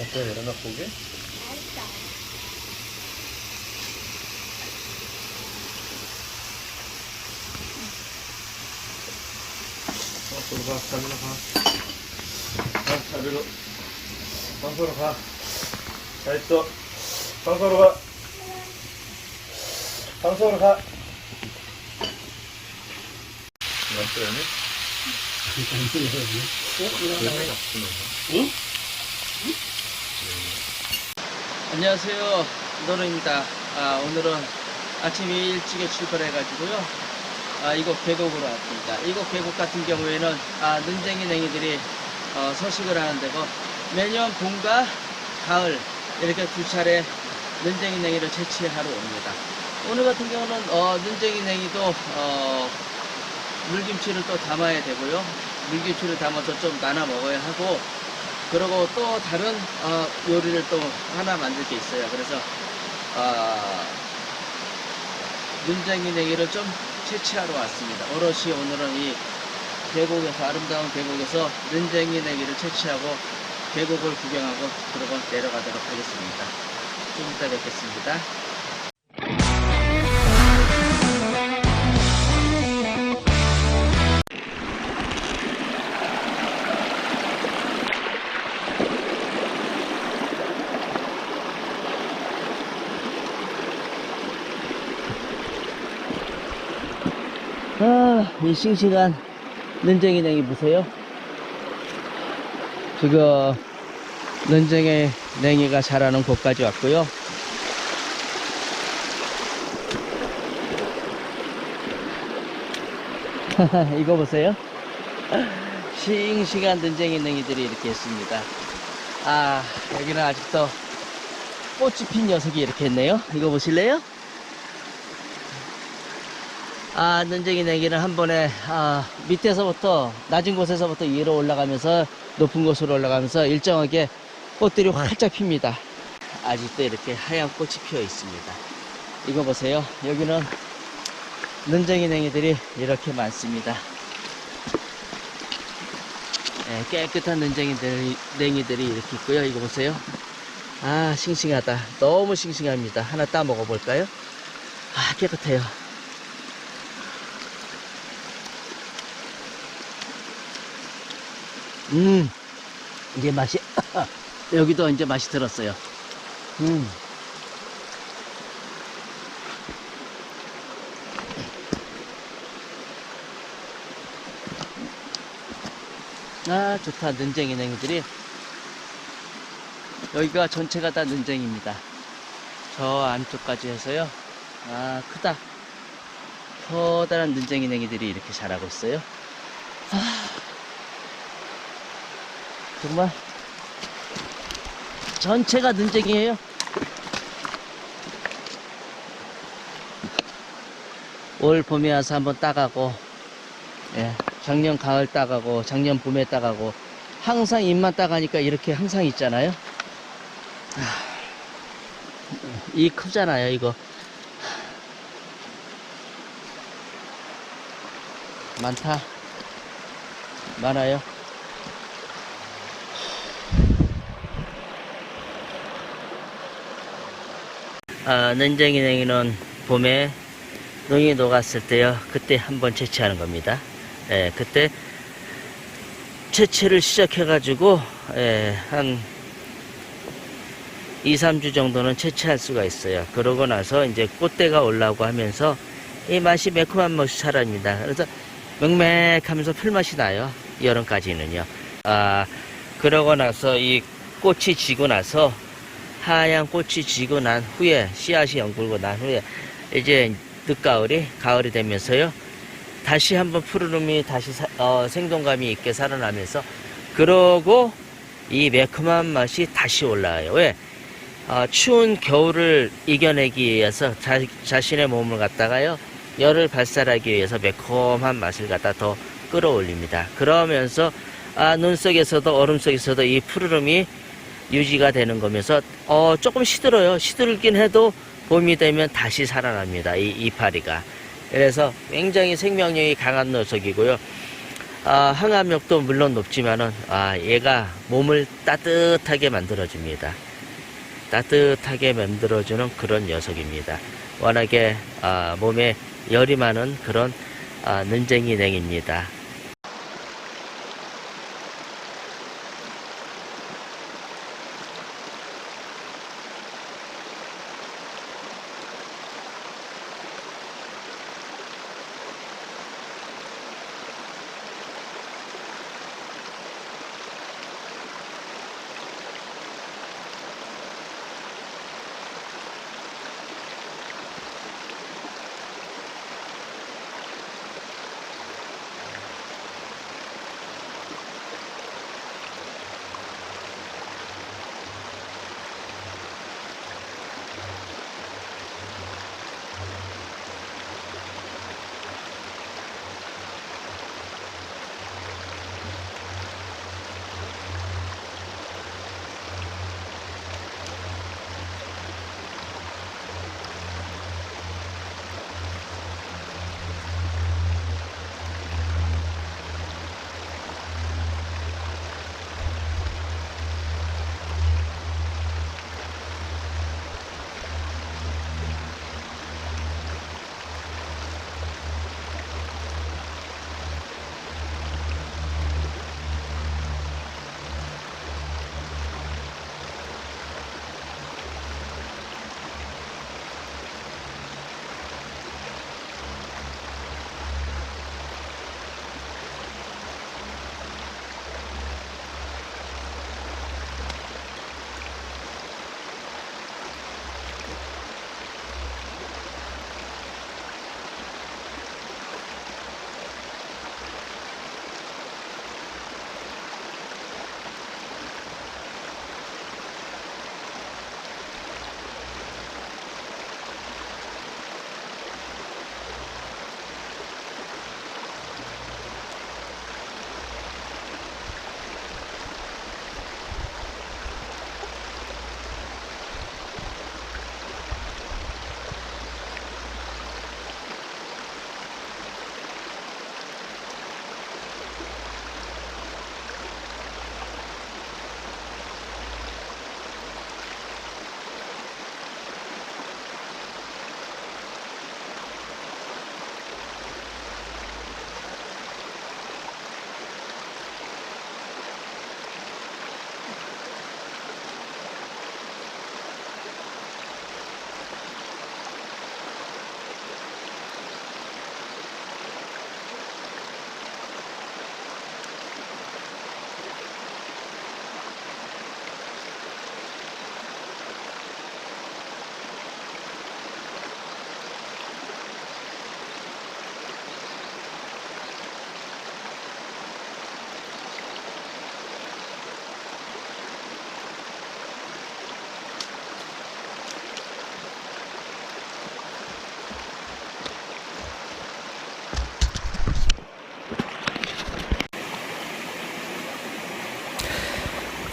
어때 예란아 고기? 맛있어. 어, 그로 가, 자리로 가. 가, 자리로. 방소로 가. 자, 있어. 방소로 가. 방소로 가. 맞죠, 얘네? 응? 안녕하세요. 노노입니다. 아, 오늘은 아침에 일찍에 출발해 가지고요. 아, 이곳 계곡으로 왔습니다. 이곳 계곡 같은 경우에는 아, 눈쟁이 냉이들이 어, 서식을 하는 데고 매년 봄과 가을 이렇게 두 차례 눈쟁이 냉이를 채취하러 옵니다. 오늘 같은 경우는 어, 눈쟁이 냉이도 어, 물김치를 또 담아야 되고요. 물김치를 담아서 좀 나눠 먹어야 하고 그리고 또 다른 어, 요리를 또 하나 만들 게 있어요. 그래서 어, 눈쟁이 냉이를 좀 채취하러 왔습니다. 오롯이 오늘은 이 계곡에서 아름다운 계곡에서 눈쟁이 냉이를 채취하고 계곡을 구경하고 그러고 내려가도록 하겠습니다. 좀 이따 뵙겠습니다. 이 싱싱한 눈쟁이 냉이 보세요. 지금 눈쟁이 냉이가 자라는 곳까지 왔고요. 이거 보세요. 싱싱한 눈쟁이 냉이들이 이렇게 있습니다. 아, 여기는 아직도 꽃이 핀 녀석이 이렇게 있네요. 이거 보실래요? 아, 눈쟁이 내기는 한 번에, 아, 밑에서부터, 낮은 곳에서부터 위로 올라가면서, 높은 곳으로 올라가면서 일정하게 꽃들이 활짝 핍니다. 아직도 이렇게 하얀 꽃이 피어 있습니다. 이거 보세요. 여기는 눈쟁이 냉이들이 이렇게 많습니다. 예, 깨끗한 눈쟁이들, 냉이들이 이렇게 있고요. 이거 보세요. 아, 싱싱하다. 너무 싱싱합니다. 하나 따 먹어볼까요? 아, 깨끗해요. 음, 이제 맛이, 여기도 이제 맛이 들었어요. 음. 아, 좋다. 눈쟁이 냉이들이. 여기가 전체가 다 눈쟁이입니다. 저 안쪽까지 해서요. 아, 크다. 커다란 눈쟁이 냉이들이 이렇게 자라고 있어요. 정말 전체가 눈쟁이에요. 올 봄에 와서 한번 따가고, 예, 작년 가을 따가고, 작년 봄에 따가고, 항상 잎만 따가니까 이렇게 항상 있잖아요. 아, 이 크잖아요, 이거. 많다. 많아요. 아, nen쟁이 냉이는 봄에 농이 녹았을 때요. 그때 한번 채취하는 겁니다. 예, 그때 채취를 시작해가지고, 예, 한 2, 3주 정도는 채취할 수가 있어요. 그러고 나서 이제 꽃대가 올라오고 하면서 이 맛이 매콤한 맛이 자랍니다. 그래서 맹맥하면서 풀맛이 나요. 여름까지는요. 아, 그러고 나서 이 꽃이 지고 나서 하얀 꽃이 지고 난 후에 씨앗이 연글고 난 후에 이제 늦가을이 가을이 되면서요. 다시 한번 푸르름이 다시 사- 어, 생동감이 있게 살아나면서 그러고 이 매콤한 맛이 다시 올라와요. 왜? 어, 추운 겨울을 이겨내기 위해서 자, 자신의 몸을 갖다가요 열을 발산하기 위해서 매콤한 맛을 갖다 더 끌어올립니다. 그러면서 아, 눈 속에서도 얼음 속에서도 이 푸르름이 유지가 되는 거면서 어 조금 시들어요. 시들긴 해도 봄이 되면 다시 살아납니다. 이 이파리가. 그래서 굉장히 생명력이 강한 녀석이고요. 아, 항암력도 물론 높지만은 아, 얘가 몸을 따뜻하게 만들어줍니다. 따뜻하게 만들어주는 그런 녀석입니다. 워낙에 아, 몸에 열이 많은 그런 아, 눈쟁이 냉입니다.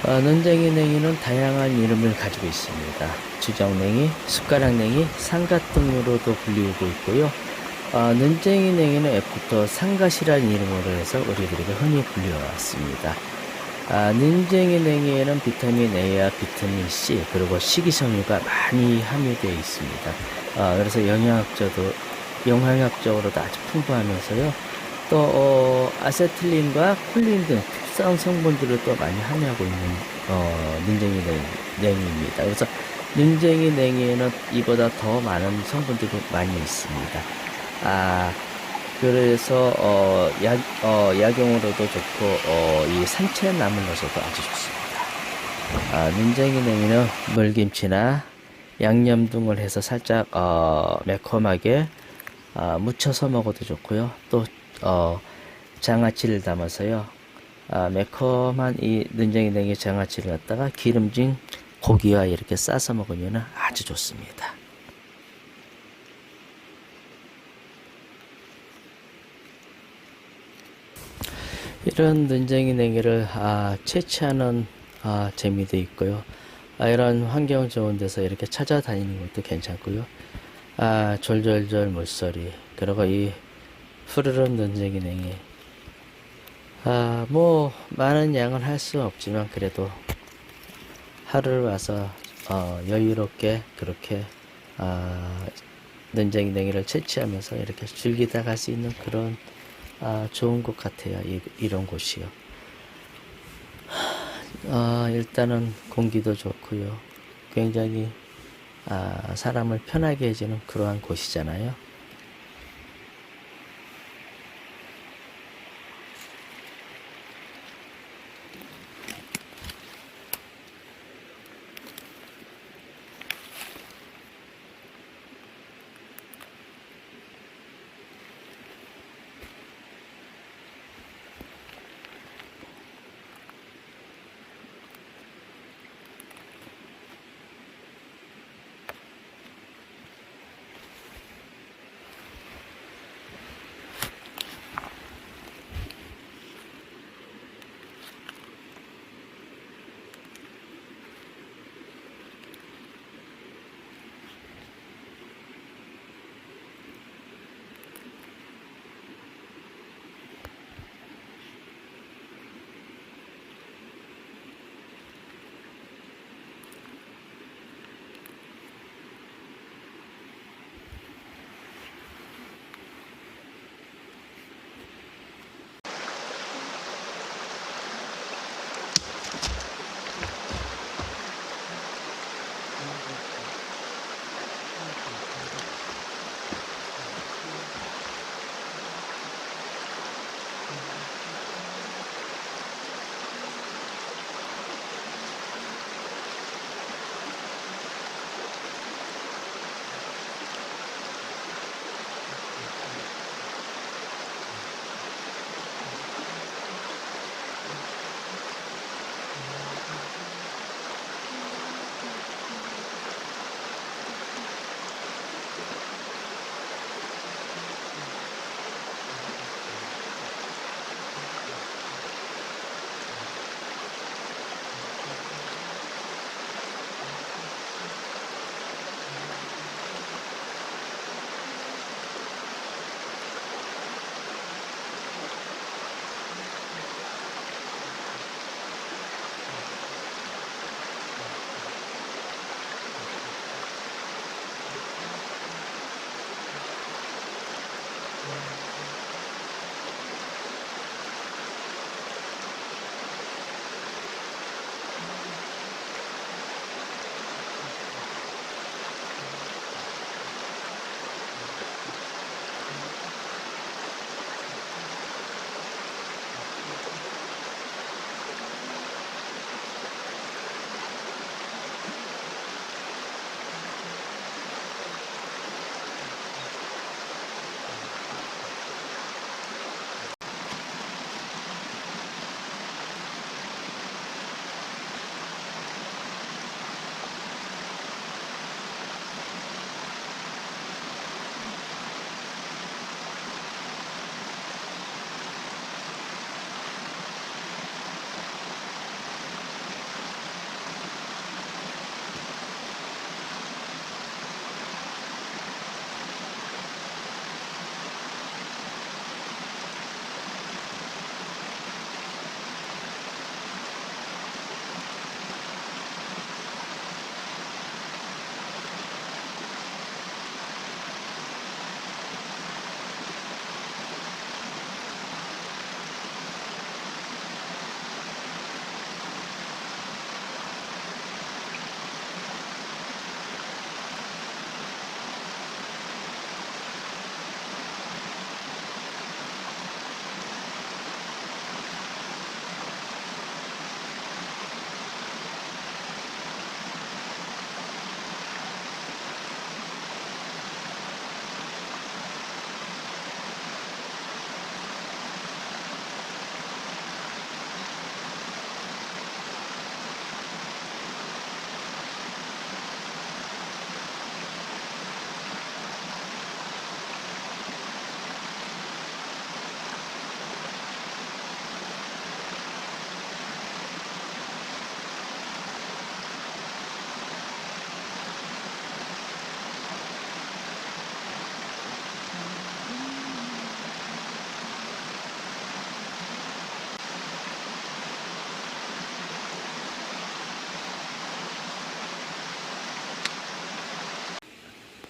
어, 눈쟁이 냉이는 다양한 이름을 가지고 있습니다. 주정냉이, 숟가락냉이, 삼갓등으로도 불리우고 있고요. 어, 눈쟁이 냉이는 애프터 상갓이라는 이름으로 해서 우리들에게 흔히 불려왔습니다. 아, 눈쟁이 냉이에는 비타민 A와 비타민 C 그리고 식이섬유가 많이 함유되어 있습니다. 어, 그래서 영양학적도 영양학적으로도 아주 풍부하면서요. 또 어, 아세틸린과 콜린 등 특성 성분들을 또 많이 함유하고 있는 어, 눈쟁이 냉, 냉이 입니다. 그래서 눈쟁이 냉이에는 이보다 더 많은 성분들이 많이 있습니다. 아 그래서 어, 약, 어, 약용으로도 좋고 어, 이 산채 나물 넣어서도 아주 좋습니다. 아, 눈쟁이 냉이는 물김치나 양념 등을 해서 살짝 어, 매콤하게 아, 무쳐서 먹어도 좋고요. 또 어, 장아찌를 담아서요. 아, 매콤한 이 눈쟁이 냉이 장아찌를 갖다가 기름진 고기와 이렇게 싸서 먹으면 아주 좋습니다. 이런 눈쟁이 냉이를 아, 채취하는 아, 재미도 있고요. 아, 이런 환경 좋은 데서 이렇게 찾아다니는 것도 괜찮고요. 아, 졸졸졸 물소리 그리고 이 푸르른 눈쟁이 냉이 아, 뭐, 많은 양은 할수 없지만, 그래도, 하루를 와서, 어, 여유롭게, 그렇게, 아, 눈쟁이 냉이를 채취하면서 이렇게 즐기다 갈 수 있는 그런, 아, 좋은 곳 같아요. 이, 이런 곳이요. 아, 일단은 공기도 좋고요. 굉장히, 아, 사람을 편하게 해주는 그러한 곳이잖아요.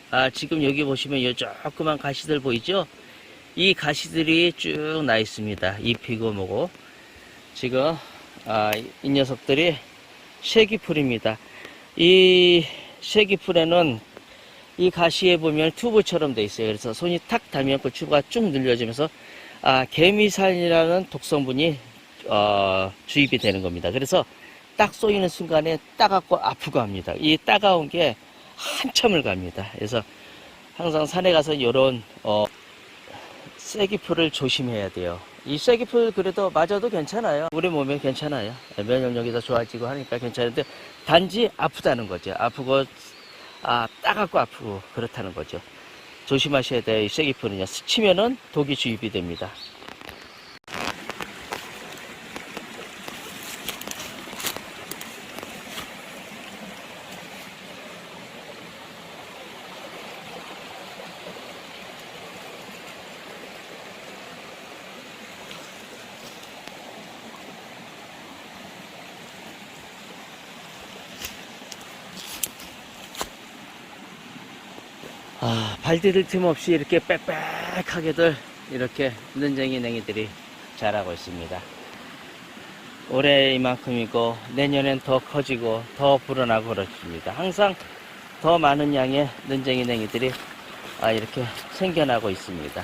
아, 지금 여기 보시면 요 조그만 가시들 보이죠? 이 가시들이 쭉 나 있습니다. 잎이고 뭐고. 지금, 아, 이 녀석들이 쉐기풀입니다. 이 쉐기풀에는 이 가시에 보면 튜브처럼 돼 있어요. 그래서 손이 탁 닿으면 그 튜브가 쭉 늘려지면서 아, 개미산이라는 독성분이 어, 주입이 되는 겁니다. 그래서 딱 쏘이는 순간에 따갑고 아프고 합니다. 이 따가운 게 한참을 갑니다. 그래서 항상 산에 가서 이런 어, 쐐기풀을 조심해야 돼요. 이 쐐기풀 그래도 맞아도 괜찮아요. 우리 몸에 괜찮아요. 면역력이 더 좋아지고 하니까 괜찮은데 단지 아프다는 거죠. 아프고 아 따갑고 아프고 그렇다는 거죠. 조심하셔야 돼요. 이 쐐기풀은요. 스치면은 독이 주입이 됩니다. 발 디딜 틈 없이 이렇게 빽빽하게들 이렇게 눈쟁이 냉이들이 자라고 있습니다. 올해 이만큼이고 내년엔 더 커지고 더 불어나고 그렇습니다. 항상 더 많은 양의 눈쟁이 냉이들이 아, 이렇게 생겨나고 있습니다.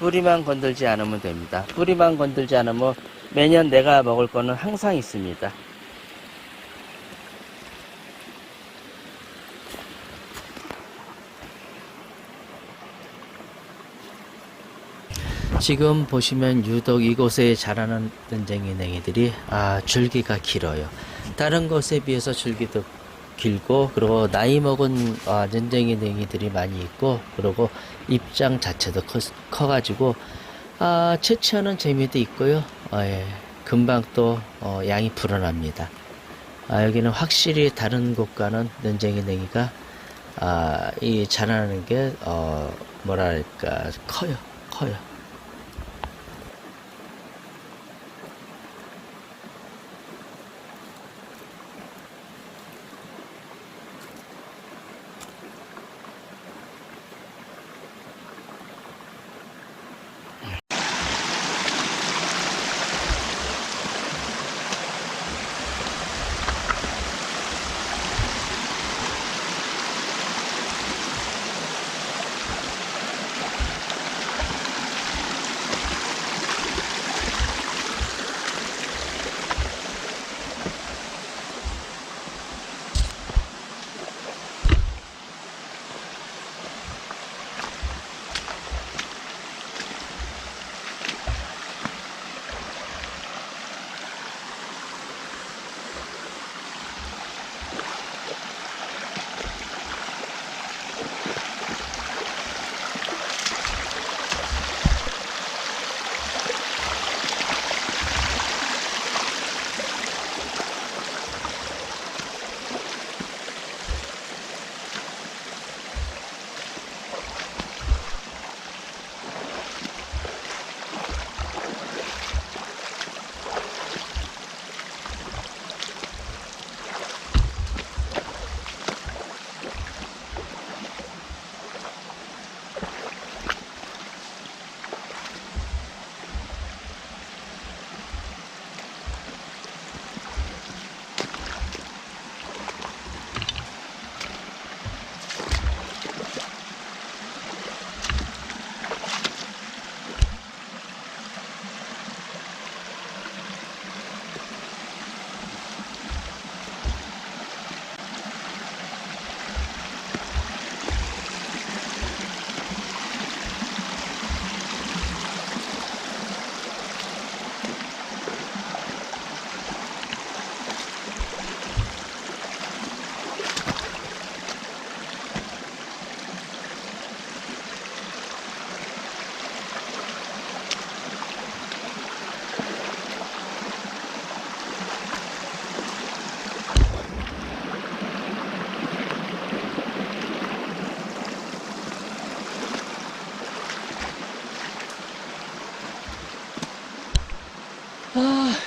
뿌리만 건들지 않으면 됩니다. 뿌리만 건들지 않으면 매년 내가 먹을 거는 항상 있습니다. 지금 보시면 유독 이곳에 자라는 눈쟁이 냉이들이 아 줄기가 길어요. 다른 곳에 비해서 줄기도 길고 그리고 나이 먹은 아, 눈쟁이 냉이들이 많이 있고 그리고 입장 자체도 커, 커가지고 아 채취하는 재미도 있고요. 아, 예, 금방 또 어, 양이 불어납니다. 아, 여기는 확실히 다른 곳과는 눈쟁이 냉이가 아, 이 자라는 게 어, 뭐랄까 커요, 커요.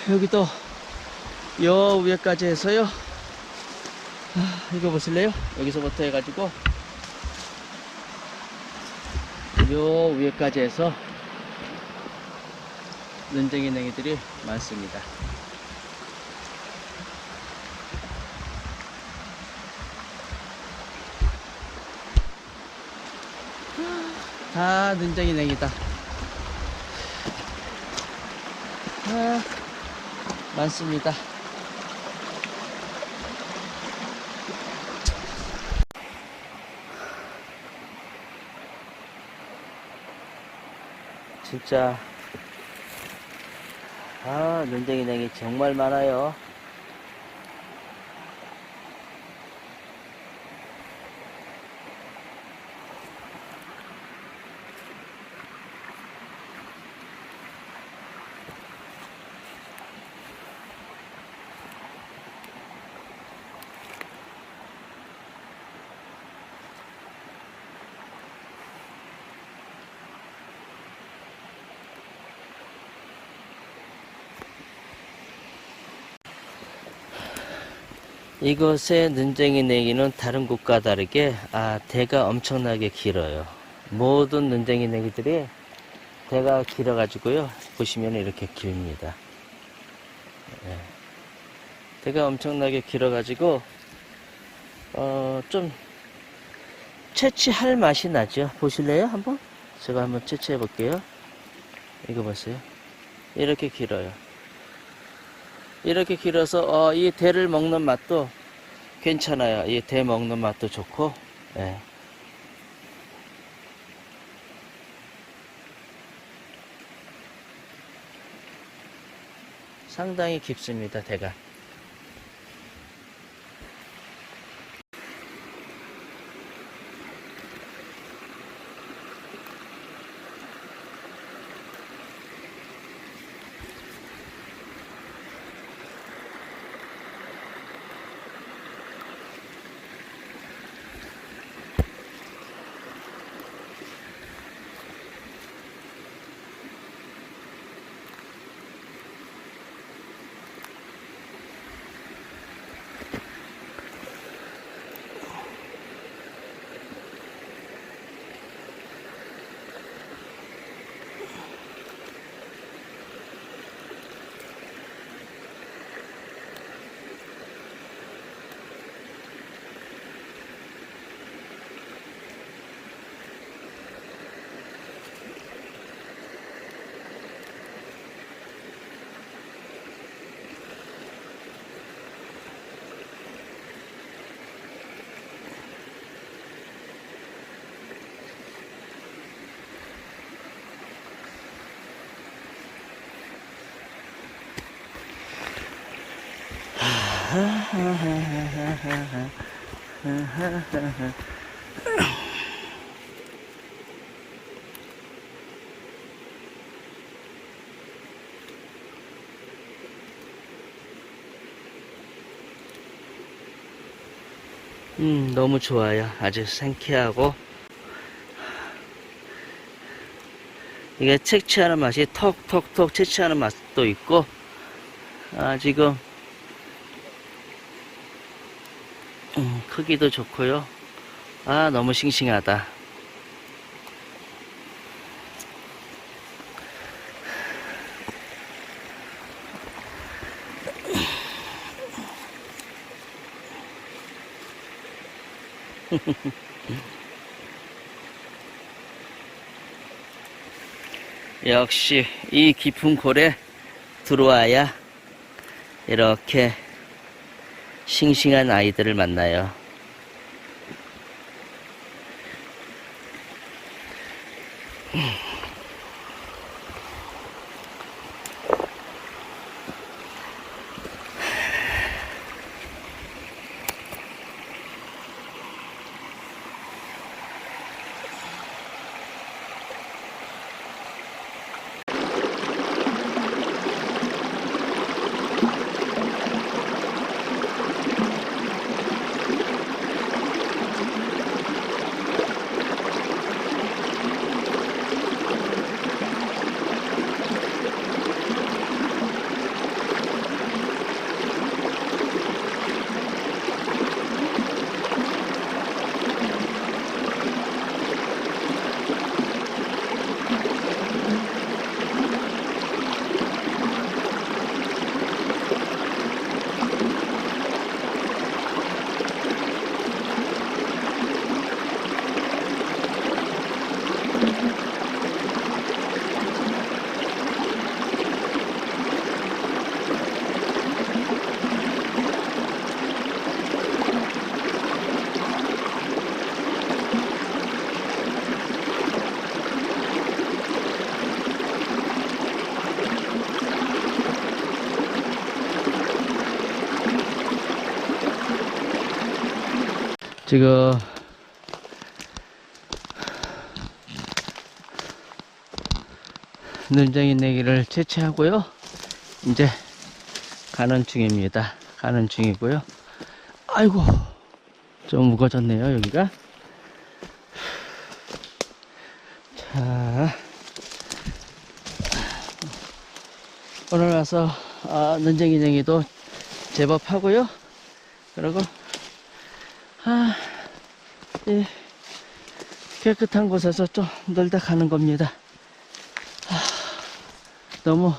여기도 여 위에까지 해서요. 아, 이거 보실래요? 여기서부터 해가지고 요 위에까지 해서 눈쟁이 냉이들이 많습니다. 다 눈쟁이 냉이다. 아, 많습니다. 진짜 아 눈쟁이 냉이 정말 많아요. 이것의 눈쟁이 내기는 다른 곳과 다르게 아 대가 엄청나게 길어요. 모든 눈쟁이 내기들이 대가 길어 가지고요. 보시면 이렇게 깁니다. 예. 대가 엄청나게 길어 가지고 어 좀 채취할 맛이 나죠. 보실래요? 한번 제가 한번 채취해 볼게요. 이거 보세요. 이렇게 길어요. 이렇게 길어서 어, 이 대를 먹는 맛도 괜찮아요. 이 대 먹는 맛도 좋고. 예. 상당히 깊습니다. 대가. 음, 너무 좋아요. 아주 상쾌하고. 이게 채취하는 맛이 톡톡톡 채취하는 맛도 있고, 아, 지금, 크기도 좋고요. 아, 너무 싱싱하다. 역시 이 깊은 골에 들어와야 이렇게 싱싱한 아이들을 만나요. Mm. 눈쟁이 내기를 채취하고요. 이제 가는 중입니다. 가는 중이고요. 아이고, 좀 무거워졌네요, 여기가. 자, 오늘 와서 아, 눈쟁이 냉이도 제법 하고요. 그리고 아, 이 깨끗한 곳에서 좀 놀다 가는 겁니다. 아, 너무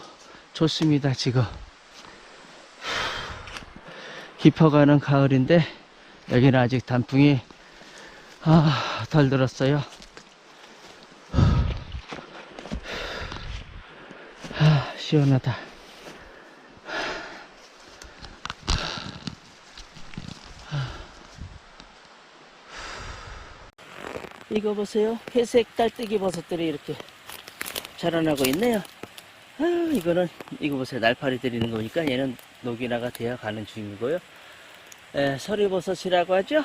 좋습니다, 지금. 깊어가는 가을인데 여기는 아직 단풍이 아, 덜 들었어요. 아, 시원하다. 이거 보세요. 회색 딸뜨기 버섯들이 이렇게 자라나고 있네요. 아, 이거는, 이거 보세요. 날파리 들이는 거니까 얘는 녹이나가 되어 가는 중이고요. 에, 서리버섯이라고 하죠.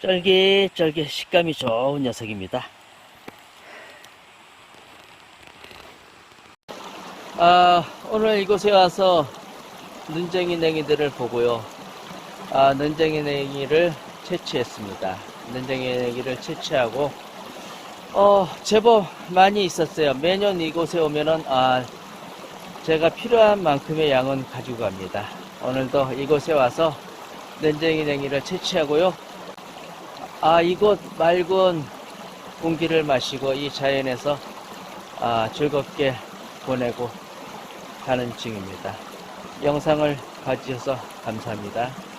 쫄깃쫄깃 식감이 좋은 녀석입니다. 아, 오늘 이곳에 와서 눈쟁이 냉이들을 보고요. 아, 눈쟁이 냉이를 채취했습니다. 눈쟁이 냉이를 채취하고, 어, 제법 많이 있었어요. 매년 이곳에 오면은, 아, 제가 필요한 만큼의 양은 가지고 갑니다. 오늘도 이곳에 와서 눈쟁이 냉이를 채취하고요. 아, 이곳 맑은 공기를 마시고 이 자연에서 아, 즐겁게 보내고 가는 중입니다. 영상을 봐주셔서 감사합니다.